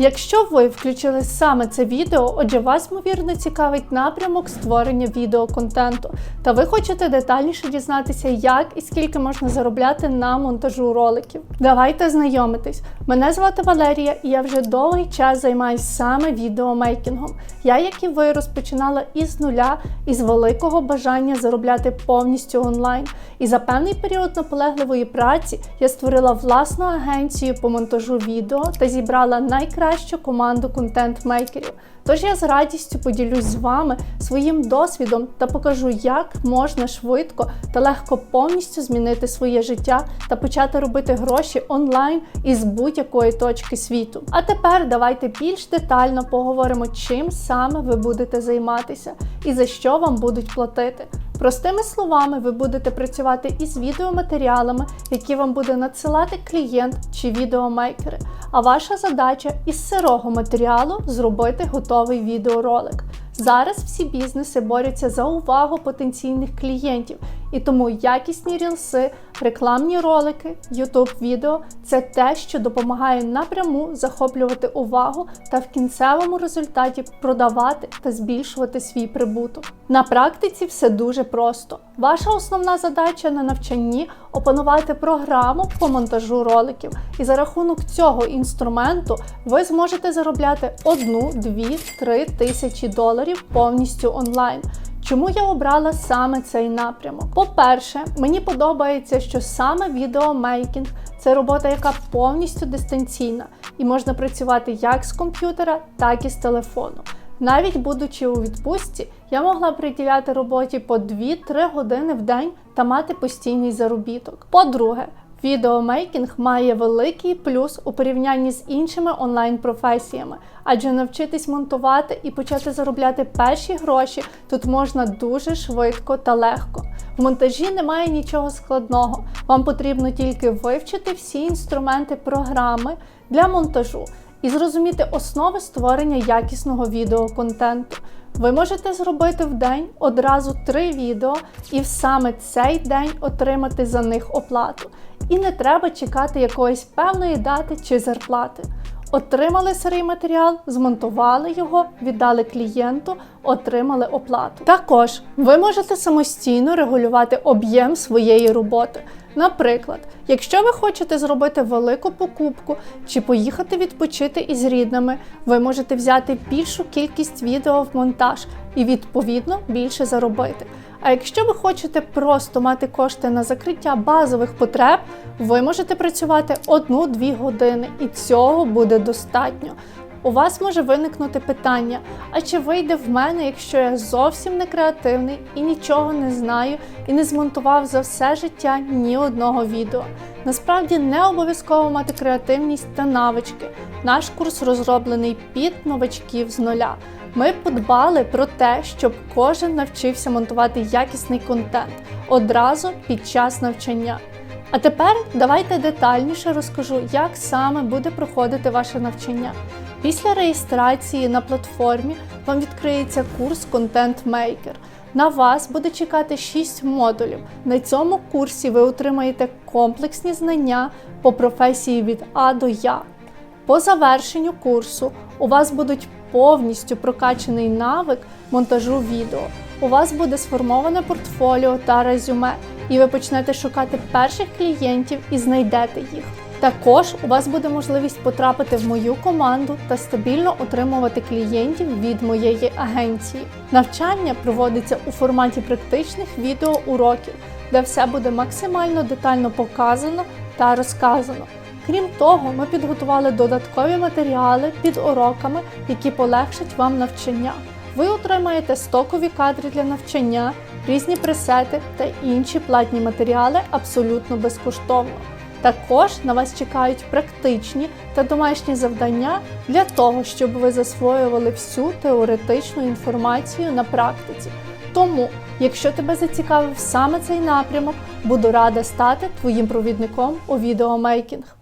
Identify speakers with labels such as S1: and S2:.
S1: Якщо ви включили саме це відео, отже, вас ймовірно цікавить напрямок створення відеоконтенту, та ви хочете детальніше дізнатися, як і скільки можна заробляти на монтажу роликів. Давайте знайомитись. Мене звати Валерія, і я вже довгий час займаюся саме відеомейкінгом. Я, як і ви, розпочинала із нуля, із великого бажання заробляти повністю онлайн. І за певний період наполегливої праці я створила власну агенцію по монтажу відео та зібрала найкращу команду контент-мейкерів. Тож я з радістю поділюсь з вами своїм досвідом та покажу, як можна швидко та легко повністю змінити своє життя та почати робити гроші онлайн із будь-якої точки світу. А тепер давайте більш детально поговоримо, чим саме ви будете займатися і за що вам будуть платити. Простими словами, ви будете працювати із відеоматеріалами, які вам буде надсилати клієнт чи відеомейкери. А ваша задача із сирого матеріалу зробити готовий відеоролик. Зараз всі бізнеси борються за увагу потенційних клієнтів, і тому якісні рілси, рекламні ролики, YouTube відео це те, що допомагає напряму захоплювати увагу та в кінцевому результаті продавати та збільшувати свій прибуток. На практиці все дуже просто. Ваша основна задача на навчанні опанувати програму по монтажу роликів, і за рахунок цього інструменту ви зможете заробляти одну, дві, три тисячі доларів повністю онлайн. Чому я обрала саме цей напрямок? По-перше, мені подобається, що саме відеомейкінг це робота, яка повністю дистанційна, і можна працювати як з комп'ютера, так і з телефону. Навіть будучи у відпустці, я могла приділяти роботі по 2-3 години в день та мати постійний заробіток. По-друге, Відеомейкінг має великий плюс у порівнянні з іншими онлайн-професіями, адже навчитись монтувати і почати заробляти перші гроші тут можна дуже швидко та легко. В монтажі немає нічого складного. Вам потрібно тільки вивчити всі інструменти програми для монтажу і зрозуміти основи створення якісного відеоконтенту. Ви можете зробити в день одразу три відео і в саме цей день отримати за них оплату. І не треба чекати якоїсь певної дати чи зарплати. Отримали сирий матеріал, змонтували його, віддали клієнту, отримали оплату. Також ви можете самостійно регулювати об'єм своєї роботи. Наприклад, якщо ви хочете зробити велику покупку чи поїхати відпочити із рідними, ви можете взяти більшу кількість відео в монтаж і відповідно більше заробити. А якщо ви хочете просто мати кошти на закриття базових потреб, ви можете працювати 1-2 години, і цього буде достатньо. У вас може виникнути питання: а чи вийде в мене, якщо я зовсім не креативний і нічого не знаю, і не змонтував за все життя ні одного відео? Насправді не обов'язково мати креативність та навички. Наш курс розроблений під новачків з нуля. Ми подбали про те, щоб кожен навчився монтувати якісний контент одразу під час навчання. А тепер давайте детальніше розкажу, як саме буде проходити ваше навчання. Після реєстрації на платформі вам відкриється курс Content Maker. На вас буде чекати 6 модулів. На цьому курсі ви отримаєте комплексні знання по професії від А до Я. По завершенню курсу у вас будуть повністю прокачаний навик монтажу відео. У вас буде сформоване портфоліо та резюме, і ви почнете шукати перших клієнтів і знайдете їх. Також у вас буде можливість потрапити в мою команду та стабільно отримувати клієнтів від моєї агенції. Навчання проводиться у форматі практичних відеоуроків, де все буде максимально детально показано та розказано. Крім того, ми підготували додаткові матеріали під уроками, які полегшать вам навчання. Ви отримаєте стокові кадри для навчання, різні пресети та інші платні матеріали абсолютно безкоштовно. Також на вас чекають практичні та домашні завдання для того, щоб ви засвоювали всю теоретичну інформацію на практиці. Тому, якщо тебе зацікавив саме цей напрямок, буду рада стати твоїм провідником у відеомейкінг.